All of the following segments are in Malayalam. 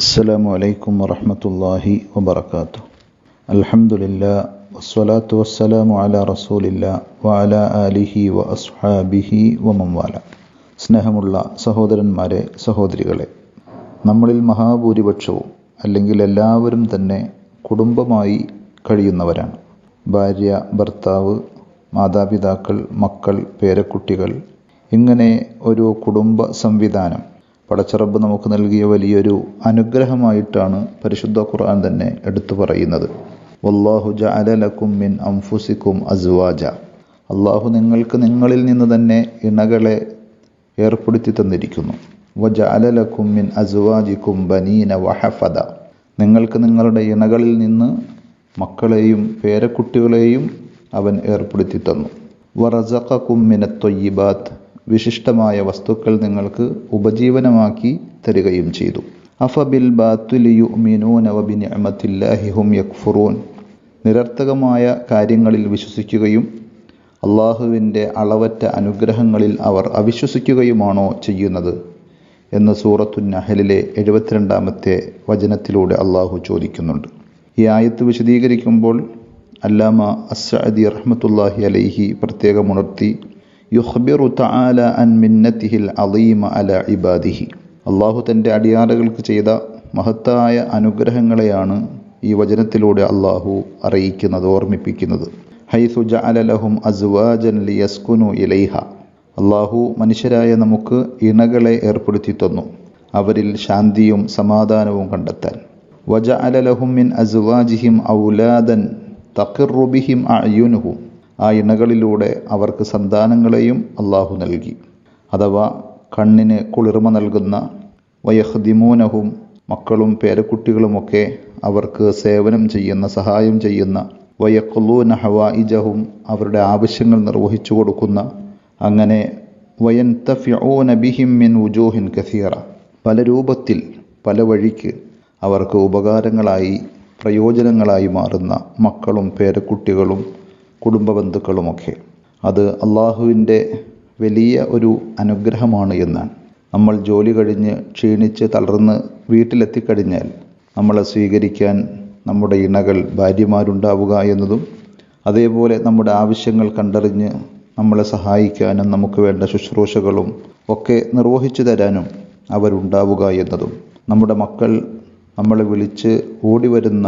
السلام عليكم ورحمة الله وبركاته الحمد لله والصلاة والسلام على رسول الله وعلى آله وأصحابه ومن والاه സ്നേഹമുള്ള സഹോദരന്മാരെ സഹോദരികളെ നമ്മളിൽ മഹാഭൂരിപക്ഷവും അല്ലെങ്കിൽ എല്ലാവരും തന്നെ കുടുംബമായി കഴിയുന്നവരാണ് ഭാര്യ ഭർത്താവ് മാതാപിതാക്കൾ മക്കൾ പേരക്കുട്ടികൾ ഇങ്ങനെ ഒരു കുടുംബ സംവിധാനം പടച്ചറബ് നമുക്ക് നൽകിയ വലിയൊരു അനുഗ്രഹമായിട്ടാണ് പരിശുദ്ധ ഖുർആൻ തന്നെ എടുത്തു പറയുന്നത്. മിൻ അംഫുസിക്കും അസ്വാജ. അള്ളാഹു നിങ്ങൾക്ക് നിങ്ങളിൽ നിന്ന് തന്നെ ഇണകളെ ഏർപ്പെടുത്തി തന്നിരിക്കുന്നു. മിൻ അസ്വാജിക്കും ബനീന വഹഫദ. നിങ്ങൾക്ക് നിങ്ങളുടെ ഇണകളിൽ നിന്ന് മക്കളെയും പേരക്കുട്ടികളെയും അവൻ ഏർപ്പെടുത്തി തന്നു. വറസക്കും മിനത്തൊയ്യിബാത്ത്. വിശിഷ്ടമായ വസ്തുക്കൾ നിങ്ങൾക്ക് ഉപജീവനമാക്കി തരികയും ചെയ്തു. ബാത്തുലിയുമിനൂനവബിനിഅമത്തില്ലാഹിഹും യക്ഫുറൂൻ. നിരർത്ഥകമായ കാര്യങ്ങളിൽ വിശ്വസിക്കുകയും അള്ളാഹുവിന്റെ അളവറ്റ അനുഗ്രഹങ്ങളിൽ അവർ അവിശ്വസിക്കുകയുമാണോ ചെയ്യുന്നത് എന്ന് സൂറത്തു നഹലിലെ എഴുപത്തിരണ്ടാമത്തെ വചനത്തിലൂടെ അള്ളാഹു ചോദിക്കുന്നുണ്ട്. ഈ ആയത്ത് വിശദീകരിക്കുമ്പോൾ അല്ലാമ അസ്സഅദി റഹ്മത്തുല്ലാഹി അലൈഹി പ്രത്യേകം ഉണർത്തി യുഹ്ബിറു തആല അൻ മിന്നത്തിഹിൽ അലീമ അല ഇബാദിഹി. അള്ളാഹു തന്റെ അടിയാറുകൾക്ക് ചെയ്ത മഹത്തായ അനുഗ്രഹങ്ങളെയാണ് ഈ വചനത്തിലൂടെ അള്ളാഹു അറിയിക്കുന്നത് ഓർമ്മിപ്പിക്കുന്നത്. ഹൈസു ജഅലലഹും അസ്വാജൻ ലിയസ്കുനു ഇലൈഹ. അള്ളാഹു മനുഷ്യരായ നമുക്ക് ഇണകളെ ഏർപ്പെടുത്തി തന്നു അവരിൽ ശാന്തിയും സമാധാനവും കണ്ടെത്താൻ. വജ അലലഹും മിൻ അസ്വാജിഹിം ഔലാദൻ തക്കിറുബിഹിം അയുനുഹും ആ ഇണകളിലൂടെ അവർക്ക് സന്താനങ്ങളെയും അള്ളാഹു നൽകി. അഥവാ കണ്ണിന് കുളിർമ നൽകുന്ന വയഹ്ദിമൂനഹും മക്കളും പേരക്കുട്ടികളുമൊക്കെ അവർക്ക് സേവനം ചെയ്യുന്ന സഹായം ചെയ്യുന്ന വയക്കുലൂന ഹവായിജഹും അവരുടെ ആവശ്യങ്ങൾ നിർവഹിച്ചു കൊടുക്കുന്ന അങ്ങനെ വയൻ തഫ്യോ ബിഹിം മിൻ ഉജൂഹിൻ കസീറ. പല രൂപത്തിൽ പല വഴിക്ക് അവർക്ക് ഉപകാരങ്ങളായി പ്രയോജനങ്ങളായി മാറുന്ന മക്കളും പേരക്കുട്ടികളും കുടുംബ ബന്ധുക്കളുമൊക്കെ അത് അള്ളാഹുവിന്റെ വലിയ ഒരു അനുഗ്രഹമാണ് എന്നാണ്. നമ്മൾ ജോലി കഴിഞ്ഞ് ക്ഷീണിച്ച് തളർന്ന് വീട്ടിലെത്തിക്കഴിഞ്ഞാൽ നമ്മളെ സ്വീകരിക്കാൻ നമ്മുടെ ഇണകൾ ഭാര്യമാരുണ്ടാവുക എന്നതും അതേപോലെ നമ്മുടെ ആവശ്യങ്ങൾ കണ്ടറിഞ്ഞ് നമ്മളെ സഹായിക്കാനും നമുക്ക് വേണ്ട ശുശ്രൂഷകളും ഒക്കെ നിർവഹിച്ചു തരാനും അവരുണ്ടാവുക എന്നതും നമ്മുടെ മക്കൾ നമ്മളെ വിളിച്ച് ഓടി വരുന്ന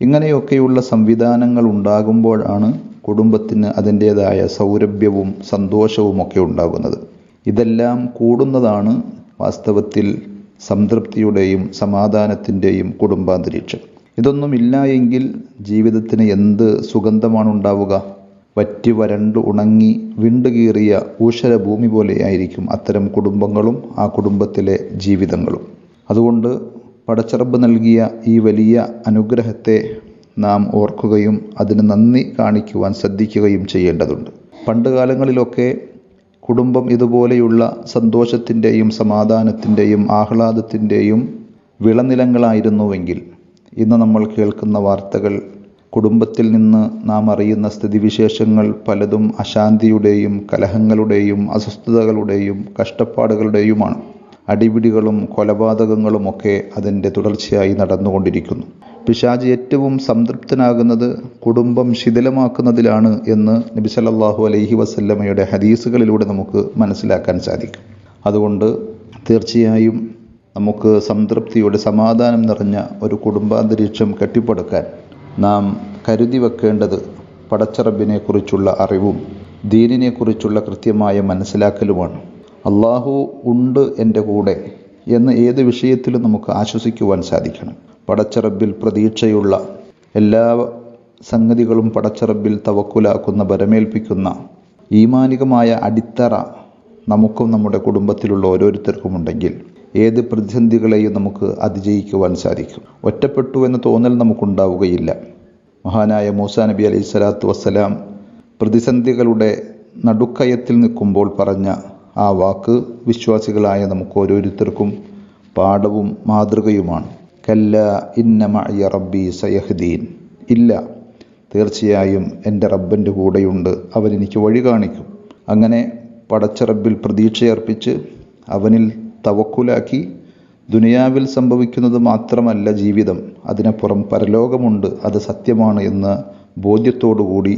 ഇങ്ങനെയൊക്കെയുള്ള സംവിധാനങ്ങൾ ഉണ്ടാകുമ്പോഴാണ് കുടുംബത്തിന് അതിന്റേതായ സൗരഭ്യവും സന്തോഷവും ഒക്കെ ഉണ്ടാകുന്നത്. ഇതെല്ലാം കൂടുന്നതാണ് വാസ്തവത്തിൽ സംതൃപ്തിയുടെയും സമാധാനത്തിന്റെയും കുടുംബാന്തരീക്ഷം. ഇതൊന്നുമില്ല എങ്കിൽ ജീവിതത്തിന് എന്ത് സുഗന്ധമാണ് ഉണ്ടാവുക? വറ്റി വരണ്ടു ഉണങ്ങി വിണ്ടുകീറിയ ഭൂമി പോലെയായിരിക്കും അത്തരം കുടുംബങ്ങളും ആ കുടുംബത്തിലെ ജീവിതങ്ങളും. അതുകൊണ്ട് പടച്ചറബ് നൽകിയ ഈ വലിയ അനുഗ്രഹത്തെ നാം ഓർക്കുകയും അതിന് നന്ദി കാണിക്കുവാൻ ശ്രദ്ധിക്കുകയും ചെയ്യേണ്ടതുണ്ട്. പണ്ട് കാലങ്ങളിലൊക്കെ കുടുംബം ഇതുപോലെയുള്ള സന്തോഷത്തിന്റെയും സമാധാനത്തിന്റെയും ആഹ്ലാദത്തിന്റെയും വിളനിലങ്ങളായിരുന്നുവെങ്കിൽ ഇന്ന് നമ്മൾ കേൾക്കുന്ന വാർത്തകൾ കുടുംബത്തിൽ നിന്ന് നാം അറിയുന്ന സ്ഥിതിവിശേഷങ്ങൾ പലതും അശാന്തിയുടെയും കലഹങ്ങളുടെയും അസ്വസ്ഥതകളുടെയും കഷ്ടപ്പാടുകളുടെയുമാണ്. അടിപിടികളും കൊലപാതകങ്ങളുമൊക്കെ അതിന്റെ തുടർച്ചയായി നടന്നുകൊണ്ടിരിക്കുന്നു. പിശാജ് ഏറ്റവും സംതൃപ്തനാകുന്നത് കുടുംബം ശിഥിലമാക്കുന്നതിലാണ് എന്ന് നബി സല്ലല്ലാഹു അലൈഹി വസല്ലമയുടെ ഹദീസുകളിലൂടെ നമുക്ക് മനസ്സിലാക്കാൻ സാധിക്കും. അതുകൊണ്ട് തീർച്ചയായും നമുക്ക് സംതൃപ്തിയുടെ സമാധാനം നിറഞ്ഞ ഒരു കുടുംബാന്തരീക്ഷം കെട്ടിപ്പടുക്കാൻ നാം കരുതി വെക്കേണ്ടത് പടച്ചറബിനെക്കുറിച്ചുള്ള അറിവും ദീനിനെക്കുറിച്ചുള്ള കൃത്യമായ മനസ്സിലാക്കലുമാണ്. അള്ളാഹു ഉണ്ട് എന്റെ കൂടെ എന്ന് ഏത് വിഷയത്തിലും നമുക്ക് ആശ്വസിക്കുവാൻ സാധിക്കണം. പടച്ചറബിൽ പ്രതീക്ഷയുള്ള എല്ലാ സംഗതികളും പടച്ചറബിൽ തവക്കുലാക്കുന്ന ബരമേൽപ്പിക്കുന്ന ഈമാനികമായ അടിത്തറ നമുക്കും നമ്മുടെ കുടുംബത്തിലുള്ള ഓരോരുത്തർക്കും ഉണ്ടെങ്കിൽ ഏത് പ്രതിസന്ധികളെയും നമുക്ക് അതിജയിക്കുവാൻ സാധിക്കും. ഒറ്റപ്പെട്ടു എന്ന തോന്നൽ നമുക്കുണ്ടാവുകയില്ല. മഹാനായ മൂസ നബി അലൈഹി സ്വലാത്തു വസ്സലാം പ്രതിസന്ധികളുടെ നടുക്കയത്തിൽ നിൽക്കുമ്പോൾ പറഞ്ഞ ആ വാക്ക് വിശ്വാസികളായ നമുക്ക് ഓരോരുത്തർക്കും പാഠവും മാതൃകയുമാണ്. കല്ല ഇന്നമയ റബ്ബി സയഹ്ദീൻ. ഇല്ല തീർച്ചയായും എന്റെ റബ്ബന്റെ കൂടെയുണ്ട് അവനെനിക്ക് വഴി കാണിക്കും. അങ്ങനെ പടച്ച റബ്ബിൽ പ്രതീക്ഷയർപ്പിച്ച് അവനിൽ തവക്കുലാക്കി ദുനിയാവിൽ സംഭവിക്കുന്നത് മാത്രമല്ല ജീവിതം. അതിനപ്പുറം പരലോകമുണ്ട് അത് സത്യമാണ് എന്ന ബോധ്യത്തോടുകൂടി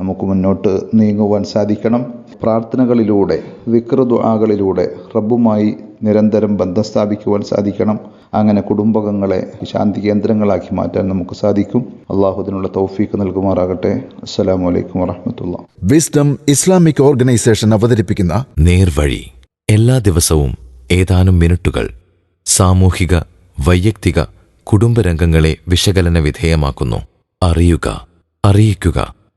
നമുക്ക് മുന്നോട്ട് നീങ്ങുവാൻ സാധിക്കണം. പ്രാർത്ഥനകളിലൂടെ വിക്രദുആകളിലൂടെ റബ്ബുമായി നിരന്തരം ബന്ധം സ്ഥാപിക്കുവാൻ സാധിക്കണം. അങ്ങനെ കുടുംബകങ്ങളെ ശാന്തി കേന്ദ്രങ്ങളാക്കി മാറ്റാൻ നമുക്ക് സാധിക്കും. അള്ളാഹുദിനുള്ള തൗഫീക്ക് നൽകുമാറാകട്ടെ. അസ്സലാമു വലൈക്കും വറഹമത്തുള്ള വിസ്ഡം ഇസ്ലാമിക് ഓർഗനൈസേഷൻ അവതരിപ്പിക്കുന്ന നേർവഴി. എല്ലാ ദിവസവും ഏതാനും മിനിറ്റുകൾ സാമൂഹിക വൈയക്തിക കുടുംബരംഗങ്ങളെ വിശകലന വിധേയമാക്കുന്നു. അറിയുക അറിയിക്കുക.